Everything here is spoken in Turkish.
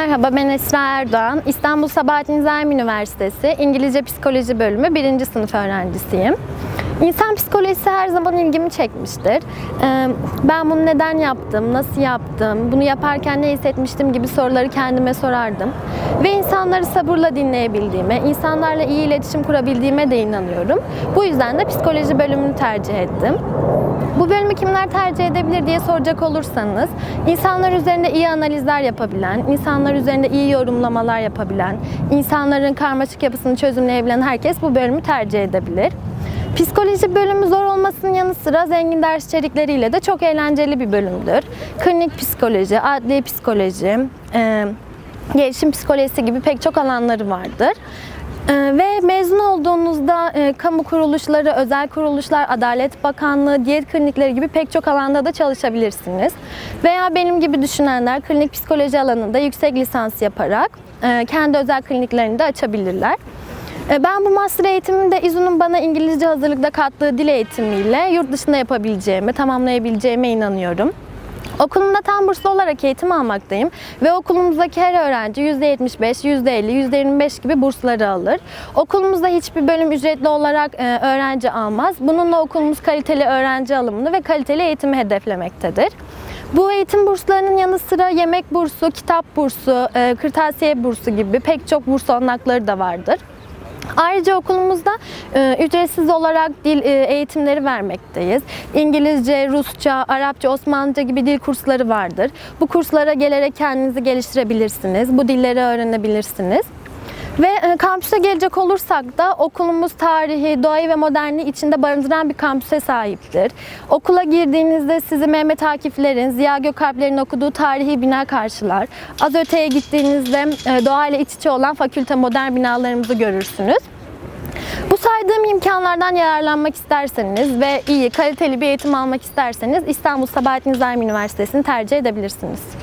Merhaba ben Esra Erdoğan. İstanbul Sabahattin Zaim Üniversitesi İngilizce Psikoloji Bölümü 1. sınıf öğrencisiyim. İnsan psikolojisi her zaman ilgimi çekmiştir. Ee, Ben bunu neden yaptım, nasıl yaptım, bunu yaparken ne hissetmiştim gibi soruları kendime sorardım. Ve insanları sabırla dinleyebildiğime, insanlarla iyi iletişim kurabildiğime de inanıyorum. Bu yüzden de psikoloji bölümünü tercih ettim. Bu bölümü kimler tercih edebilir diye soracak olursanız, insanlar üzerinde iyi analizler yapabilen, insanlar üzerinde iyi yorumlamalar yapabilen, insanların karmaşık yapısını çözümleyebilen herkes bu bölümü tercih edebilir. Psikoloji bölümü zor olmasının yanı sıra zengin ders içerikleriyle de çok eğlenceli bir bölümdür. Klinik psikoloji, adli psikoloji, e, gelişim psikolojisi gibi pek çok alanları vardır. Ee, Ve mezun olduğunuzda e, kamu kuruluşları, özel kuruluşlar, Adalet Bakanlığı, diyet klinikleri gibi pek çok alanda da çalışabilirsiniz. Veya benim gibi düşünenler klinik psikoloji alanında yüksek lisans yaparak e, kendi özel kliniklerini de açabilirler. E, Ben bu master eğitimini de İZU'nun bana İngilizce hazırlıkta kattığı dil eğitimiyle yurt dışında yapabileceğime, tamamlayabileceğime inanıyorum. Okulumda tam burslu olarak eğitim almaktayım ve okulumuzdaki her öğrenci %75, %50, %25 gibi bursları alır. Okulumuzda hiçbir bölüm ücretli olarak e, öğrenci almaz. Bununla okulumuz kaliteli öğrenci alımını ve kaliteli eğitimi hedeflemektedir. Bu eğitim burslarının yanı sıra yemek bursu, kitap bursu, e, kırtasiye bursu gibi pek çok burs olanakları da vardır. Ayrıca okulumuzda e, ücretsiz olarak dil e, eğitimleri vermekteyiz. İngilizce, Rusça, Arapça, Osmanlıca gibi dil kursları vardır. Bu kurslara gelerek kendinizi geliştirebilirsiniz. Bu dilleri öğrenebilirsiniz. Ve e, kampüse gelecek olursak da okulumuz tarihi, doğayı ve modernliği içinde barındıran bir kampüse sahiptir. Okula girdiğinizde sizi Mehmet Akif'lerin, Ziya Gökalp'lerin okuduğu tarihi bina karşılar. Az öteye gittiğinizde e, doğayla iç içe olan fakülte modern binalarımızı görürsünüz. Bu saydığım imkanlardan yararlanmak isterseniz ve iyi, kaliteli bir eğitim almak isterseniz İstanbul Sabahattin Zaim Üniversitesi'ni tercih edebilirsiniz.